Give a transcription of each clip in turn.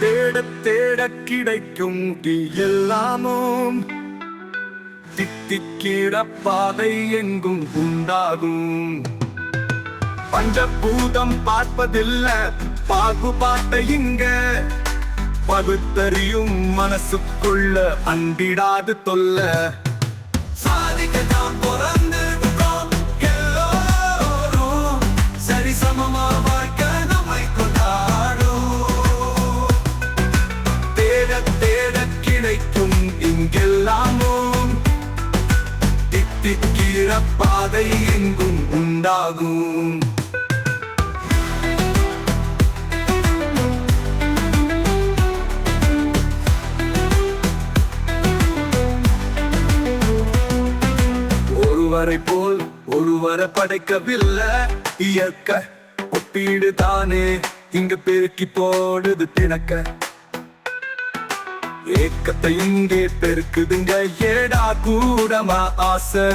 தேட தேட கிடைக்கும் எல்லாமும். தித்திக்கிற பாதை எங்கும் உண்டாகும். பஞ்சபூதம் பார்ப்பதில்ல பாகுபாட்டை இங்க. பகுத்தறியும் மனசுக்குள்ள அண்டிடாது தொல்ல. சாதிக்க தான் பிறந்து பாதை எங்கும் உண்டாகும். ஒருவரை போல் ஒருவரை படைக்கவில்லை. இயற்க ஒப்பீடு தானே இங்கு பெருக்கி போடுது திணக்க. ஏக்கத்தை இங்கே பெருக்குதுங்க ஏடா கூடமா ஆசை.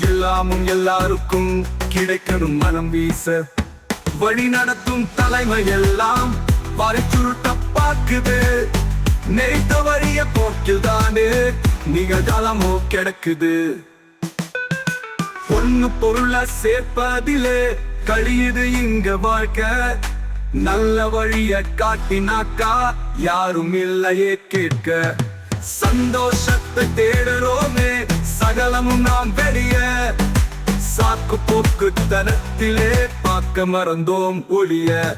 எல்லாமும் எல்லாருக்கும் கிடைக்கணும் மனம் வீச. வழி நடத்தும் தலைமை எல்லாம் வரை சுருட்ட பார்க்குது. நெய்த்த வழிய போக்கில் தானே நிகழ்காலமோ கிடக்குது. பொண்ணு பொருள சேர்ப்பதிலே கழியுது இங்க வாழ்க்கை. நல்ல வழிய காட்டினாக்கா யாரும் இல்லையே கேட்க. சந்தோஷத்தை தேடுறோமே. சகலமும் நான் வெளிய. சாக்கு போக்கு தனத்திலே பார்க்க மறந்தோம் ஒளிய.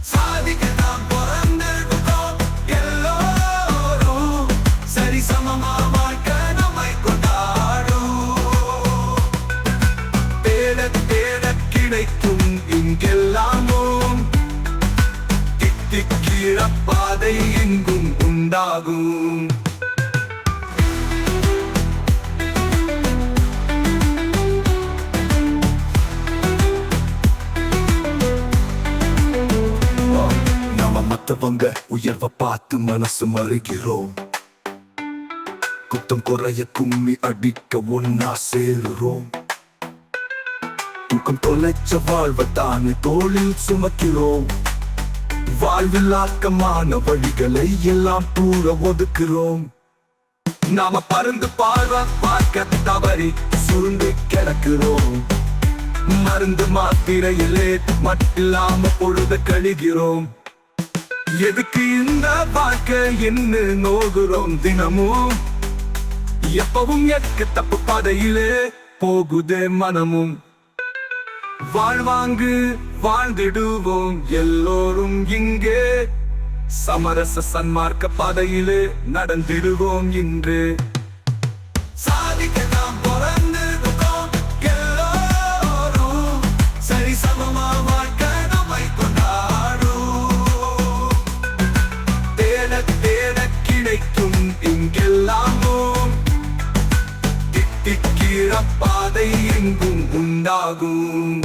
சாதிக்க நாம் பிறந்திருக்கோம் எல்லோரும். சரிசமமா வாழ்க்கை நம்மை கொண்டாடும். தேட தேட கிடைக்கும் இங்கெல்லாமும். தித்திக்கிற கீழப்பாதை எங்கும் உண்டாகும். பார்த்தவங்க உயர்வை உயர்வ பார்த்து மனசு மறுகிறோம். குத்தம் குறைய கும்மி அடிக்க ஒன்னா சேருறோம். தூக்கம் தொலைச்ச வாழ்வை தானே தோளில் சுமக்கிறோம். வாழ்வில் ஆக்கமான வழிகளை எல்லாம் தூர ஒதுக்குறோம். நாம பருந்து பார்வை பார்க்க தவறி சுருண்டு கிடக்கிறோம். மருந்து மாத்திரையிலே மட்டில்லாம பொழுத கழிகிறோம். எதுக்கு இந்த வாழ்க்கை? என்ன நோகுறோம் தினமும் எப்பவும் எக்கு தப்பு பாதையிலே போகுதே மனமும். வாழ்வாங்கு வாழ்ந்திடுவோம் எல்லோரும் இங்கே. சமரச சன்மார்க்க பாதையிலே நடந்திடுவோம் இன்று. பாதை எங்கும் உண்டாகும்.